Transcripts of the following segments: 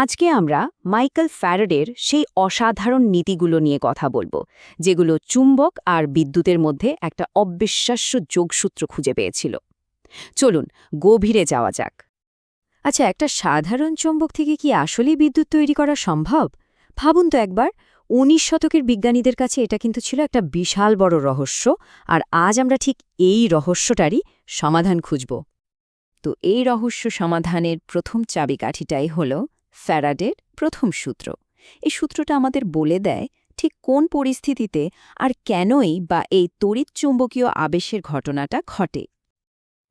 আজকে আমরা মাইকেল ফ্যারাডের সেই অসাধারণ নীতিগুলো নিয়ে কথা বলব, যেগুলো চুম্বক আর বিদ্যুতের মধ্যে একটা অবিশ্বাস্য যোগসূত্র খুঁজে পেয়েছিল। চলুন, গভীরে যাওয়া যাক। আচ্ছা একটা সাধারণ চুম্বক থেকে কি আসলেই বিদ্যুৎ তৈরি করা সম্ভব? ভাবুন তো একবার, উনিশ শতকের বিজ্ঞানীদের কাছে এটা কিন্তু ছিল একটা বিশাল বড় রহস্য, আর আজ আমরা ঠিক এই রহস্যটারই সমাধান খুঁজব। তো এই রহস্য সমাধানের প্রথম চাবিকাঠিটাই হল ফ্যারাডের প্রথম সূত্র। এই সূত্রটা আমাদের বলে দেয় ঠিক কোন পরিস্থিতিতে আর কেনই বা এই তড়িৎ চুম্বকীয় আবেশের ঘটনাটা ঘটে।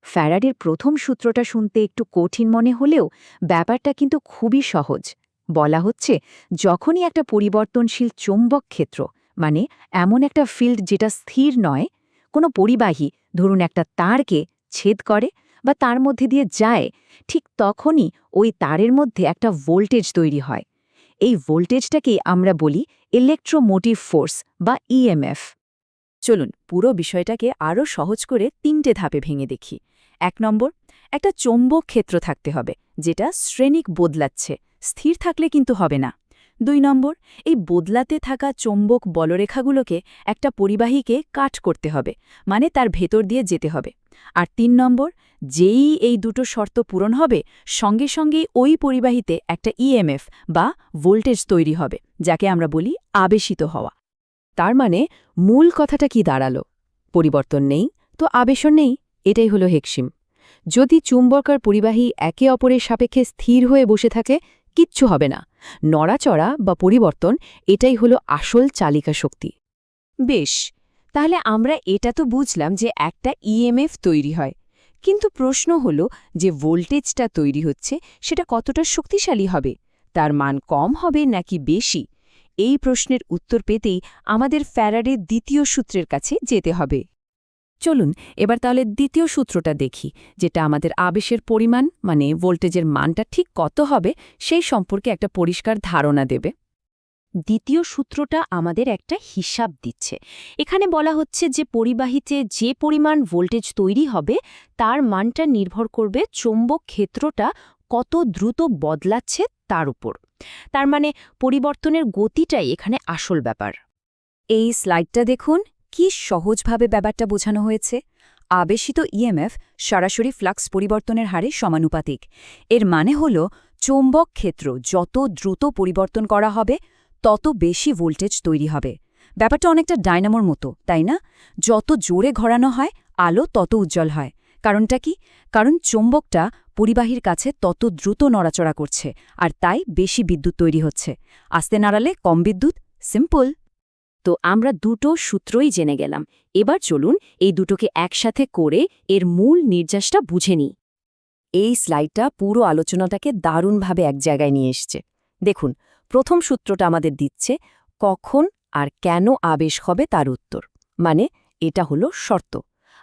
ফ্যারাডের প্রথম সূত্রটা শুনতে একটু কঠিন মনে হলেও ব্যাপারটা কিন্তু খুবই সহজ। বলা হচ্ছে, যখনই একটা পরিবর্তনশীল চৌম্বক ক্ষেত্র মানে এমন একটা ফিল্ড যেটা স্থির নয়, কোনো পরিবাহী, ধরুন একটা তারকে, ছেদ করে বা তার মধ্যে দিয়ে যায়, ঠিক তখনই ওই তারের মধ্যে একটা ভোল্টেজ তৈরি হয়। এই ভোল্টেজটাকেই আমরা বলি ইলেকট্রোমোটিভ ফোর্স বা ইএমএফ চলুন পুরো বিষয়টাকে আরও সহজ করে তিনটে ধাপে ভেঙে দেখি। এক নম্বর, একটা চৌম্বক ক্ষেত্র থাকতে হবে, যেটা শ্রেণিক বদলাচ্ছে, স্থির থাকলে কিন্তু হবে না। দুই নম্বর, এই বদলাতে থাকা চৌম্বক বলরেখাগুলোকে একটা পরিবাহীকে কাট করতে হবে মানে তার ভেতর দিয়ে যেতে হবে। আর তিন নম্বর, যেই এই দুটো শর্ত পূরণ হবে, সঙ্গে সঙ্গেই ওই পরিবাহীতে একটা ইএমএফ বা ভোল্টেজ তৈরি হবে, যাকে আমরা বলি আবেশিত হওয়া। তার মানে মূল কথাটা কি দাঁড়াল? পরিবর্তন নেই, তো আবেশন নেই, এটাই হলো হেক্সিম। যদি চুম্বক আর পরিবাহী একে অপরের সাপেক্ষে স্থির হয়ে বসে থাকে, কিচ্ছু হবে না। নড়াচড়া বা পরিবর্তন, এটাই হলো আসল চালিকা শক্তি। বেশ, তাহলে আমরা এটা তো বুঝলাম যে একটা ইএমএফ তৈরি হয়। কিন্তু প্রশ্ন হল যে ভোল্টেজটা তৈরি হচ্ছে, সেটা কতটা শক্তিশালী হবে? তার মান কম হবে নাকি বেশি? এই প্রশ্নের উত্তর পেতেই আমাদের ফ্যারাডের দ্বিতীয় সূত্রের কাছে যেতে হবে। চলুন, এবার তাহলে দ্বিতীয় সূত্রটা দেখি, যেটা আমাদের আবেশের পরিমাণ মানে ভোল্টেজের মানটা ঠিক কত হবে, সেই সম্পর্কে একটা পরিষ্কার ধারণা দেবে। দ্বিতীয় সূত্রটা আমাদের একটা হিসাব দিচ্ছে। এখানে বলা হচ্ছে যে পরিবাহীতে যে পরিমাণ ভোল্টেজ তৈরি হবে, তার মানটা নির্ভর করবে চৌম্বক ক্ষেত্রটা কত দ্রুত বদলাচ্ছে তার উপর। তার মানে পরিবর্তনের গতিটাই এখানে আসল ব্যাপার। এই স্লাইডটা দেখুন কি সহজভাবে ব্যাপারটা বোঝানো হয়েছে? আবেশিত ইএমএফ সরাসরি ফ্লাক্স পরিবর্তনের হারে সমানুপাতিক। এর মানে হল, চৌম্বক ক্ষেত্র যত দ্রুত পরিবর্তন করা হবে, তত বেশি ভোল্টেজ তৈরি হবে। ব্যাপারটা অনেকটা ডায়নামোর মতো, তাই না? যত জোরে ঘোরানো হয়, আলো তত উজ্জ্বল হয়। কারণটা কি? কারণ চৌম্বকটা পরিবাহীর কাছে তত দ্রুত নড়াচড়া করছে, আর তাই বেশি বিদ্যুৎ তৈরি হচ্ছে। আস্তে নাড়ালে কম বিদ্যুৎ, সিম্পল। তো আমরা দুটো সূত্রই জেনে গেলাম। এবার চলুন এই দুটোকে একসাথে করে এর মূল নির্যাসটা বুঝে নিই। এই স্লাইডটা পুরো আলোচনাটাকে দারুণভাবে এক জায়গায় নিয়ে এসছে। দেখুন, প্রথম সূত্রটা আমাদের দিচ্ছে, কখন আর কেন আবেশ হবে তার উত্তর। মানে এটা হলো শর্ত।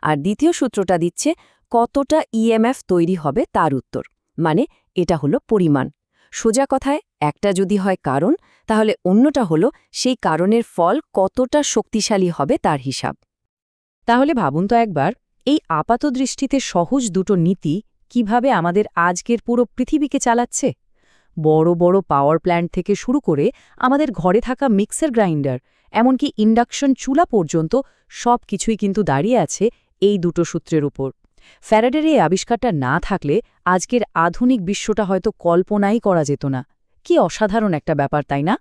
আর দ্বিতীয় সূত্রটা দিচ্ছে, কতটা ইএমএফ তৈরি হবে তার উত্তর। মানে এটা হলো পরিমাণ। সোজা কথায়, একটা যদি হয় কারণ, তাহলে অন্যটা হলো সেই কারণের ফল কতটা শক্তিশালী হবে তার হিসাব। তাহলে ভাবুন তো একবার, এই আপাত দৃষ্টিতে সহজ দুটো নীতি কীভাবে আমাদের আজকের পুরো পৃথিবীকে চালাচ্ছে? বড় বড় পাওয়ার প্ল্যান্ট থেকে শুরু করে আমাদের ঘরে থাকা মিক্সার গ্রাইন্ডার, এমনকি ইন্ডাকশন চুলা পর্যন্ত সব কিছুই কিন্তু দাঁড়িয়ে আছে এই দুটো সূত্রের উপর। ফ্যারাডের এই আবিষ্কারটা না থাকলে আজকের আধুনিক বিশ্বটা হয়তো কল্পনাই করা যেত না। কি অসাধারণ একটা ব্যাপার, তাই না?